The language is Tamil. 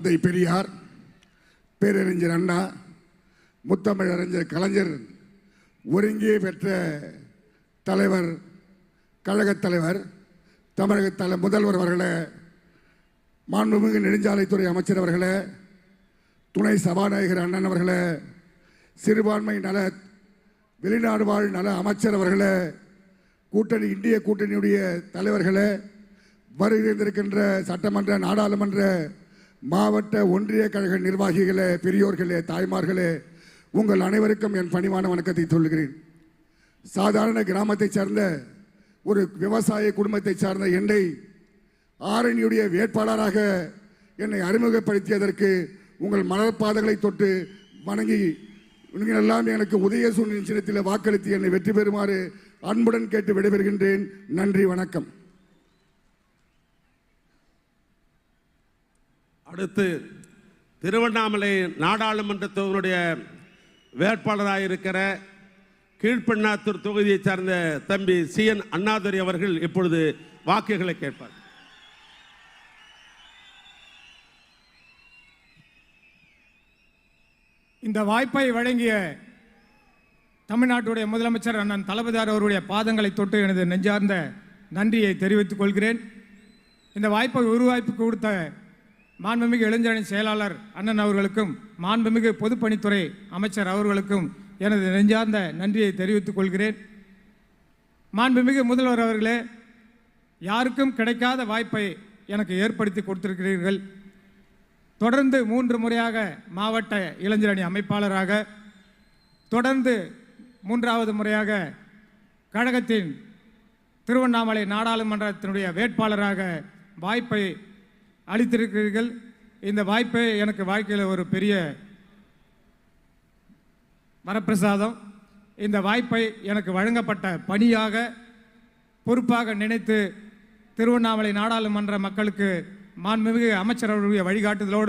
தந்தை பெரியார் பேரறிஞர் அண்ணா முத்தமிழறிஞர் கலைஞர் ஒருங்கே பெற்ற தலைவர் கழகத் தலைவர் தமிழக தலை முதல்வர் அவர்களே மாண்புமிகு நெடுஞ்சாலைத்துறை அமைச்சர் அவர்களே துணை சபாநாயகர் அண்ணன் அவர்களே சிறுபான்மை நல வெளிநாடு வாழ் நல அமைச்சர் அவர்களே கூட்டணி இந்திய கூட்டணியுடைய தலைவர்களே வருகின்றிருக்கின்ற சட்டமன்ற நாடாளுமன்ற மாவட்ட ஒன்றிய கழக நிர்வாகிகளே பெரியோர்களே தாய்மார்களே உங்கள் அனைவருக்கும் என் பணிவான வணக்கத்தை சொல்கிறேன் சாதாரண கிராமத்தைச் சார்ந்த ஒரு விவசாய குடும்பத்தைச் சார்ந்த என்னை ஆரணியுடைய வேட்பாளராக என்னை அறிமுகப்படுத்தியதற்கு உங்கள் மலர்பாதங்களை தொட்டு வணங்கி நீங்கள் எல்லாம் எனக்கு சூழ்நிலை சின்னத்தில் வாக்களித்து என்னை வெற்றி பெறுமாறு அன்புடன் கேட்டு விடைபெறுகின்றேன். நன்றி வணக்கம். அடுத்து திருவண்ணாமலை நாடாளுமன்ற தொகுதியுடைய வேட்பாளராக இருக்கிற கீழ்பெண்ணாத்தூர் தொகுதியைச் சார்ந்த தம்பி சி. என். அண்ணாதுரை அவர்கள் இப்பொழுது வாக்குகளை கேட்பார். இந்த வாய்ப்பை வழங்கிய தமிழ்நாட்டுடைய முதலமைச்சர் அண்ணன் தளபதியார் அவருடைய பாதங்களை தொட்டு எனது நெஞ்சார்ந்த நன்றியை தெரிவித்துக் கொள்கிறேன். இந்த வாய்ப்பை உருவாய்ப்பு கொடுத்த மாண்புமிகு இளைஞரணி செயலாளர் அண்ணன் அவர்களுக்கும் மாண்புமிகு பொதுப்பணித்துறை அமைச்சர் அவர்களுக்கும் எனது நெஞ்சார்ந்த நன்றியை தெரிவித்துக் கொள்கிறேன். மாண்புமிகு முதல்வர் அவர்களே யாருக்கும் கிடைக்காத வாய்ப்பை எனக்கு ஏற்படுத்தி கொடுத்திருக்கிறீர்கள். தொடர்ந்து மூன்று முறையாக மாவட்ட இளைஞரணி அமைப்பாளராக தொடர்ந்து மூன்றாவது முறையாக கழகத்தின் திருவண்ணாமலை நாடாளுமன்றத்தினுடைய வேட்பாளராக வாய்ப்பை அளித்திருக்கிறீர்கள். இந்த வாய்ப்பை எனக்கு வாழ்க்கையில் ஒரு பெரிய வரப்பிரசாதம். இந்த வாய்ப்பை எனக்கு வழங்கப்பட்ட பணியாக பொறுப்பாக நினைத்து திருவண்ணாமலை நாடாளுமன்ற மக்களுக்கு மாண்புமிகு அமைச்சர் வழிகாட்டுதலோடு